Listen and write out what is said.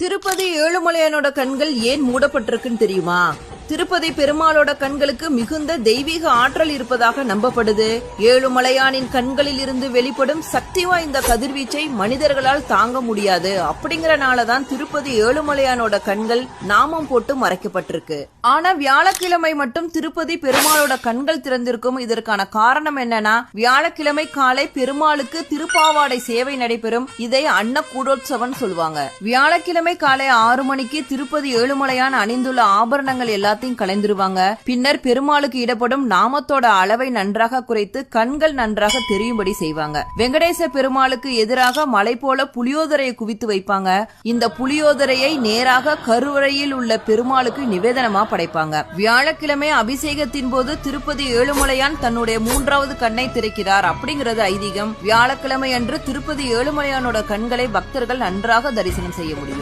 திருப்பதி ஏழுமலையானோட கண்கள் ஏன் மூடப்பட்டிருக்குன்னு தெரியுமா? திருப்பதி பெருமாளோட கண்களுக்கு மிகுந்த தெய்வீக ஆற்றல் இருப்பதாக நம்பப்படுது. ஏழுமலையானின் கண்களில் இருந்து வெளிப்படும் சக்தி வாய்ந்த கதிர்வீச்சை மனிதர்களால் தாங்க முடியாது. அப்படிங்கறனாலதான் திருப்பதி ஏழுமலையானோட கண்கள் நாமம் போட்டு மறைக்கப்பட்டிருக்கு. ஆனா வியாழக்கிழமை மட்டும் திருப்பதி பெருமாளோட கண்கள் திறந்திருக்கும். இதற்கான காரணம் என்னன்னா வியாழக்கிழமை காலை பெருமாளுக்கு திருப்பாவாடை சேவை நடைபெறும். இதை அன்னக்கூடோத்சவம் சொல்லுவாங்க. வியாழக்கிழமை காலை ஆறு மணிக்கு திருப்பதி ஏழுமலையான் அணிந்துள்ள ஆபரணங்கள் எல்லாத்தையும் கலைந்துருவாங்க பின்னர் பெருமாளுக்கு இடப்படும் நாமத்தோட அளவை நன்றாக குறைத்து கண்கள் நன்றாக தெரியும்படி செய்வாங்க. வெங்கடேச பெருமாளுக்கு எதிராக மலை போல புளியோதரையை குவித்து வைப்பாங்க. இந்த புளியோதரையை நேராக கருவறையில் உள்ள பெருமாளுக்கு நிவேதனமா படைப்பாங்க. வியாழக்கிழமை அபிஷேகத்தின் போது திருப்பதி ஏழுமலையான் தன்னுடைய மூன்றாவது கண்ணை திறக்கிறார் அப்படிங்கிறது ஐதீகம். வியாழக்கிழமை அன்று திருப்பதி ஏழுமலையானோட கண்களை பக்தர்கள் நன்றாக தரிசனம் செய்ய முடியும்.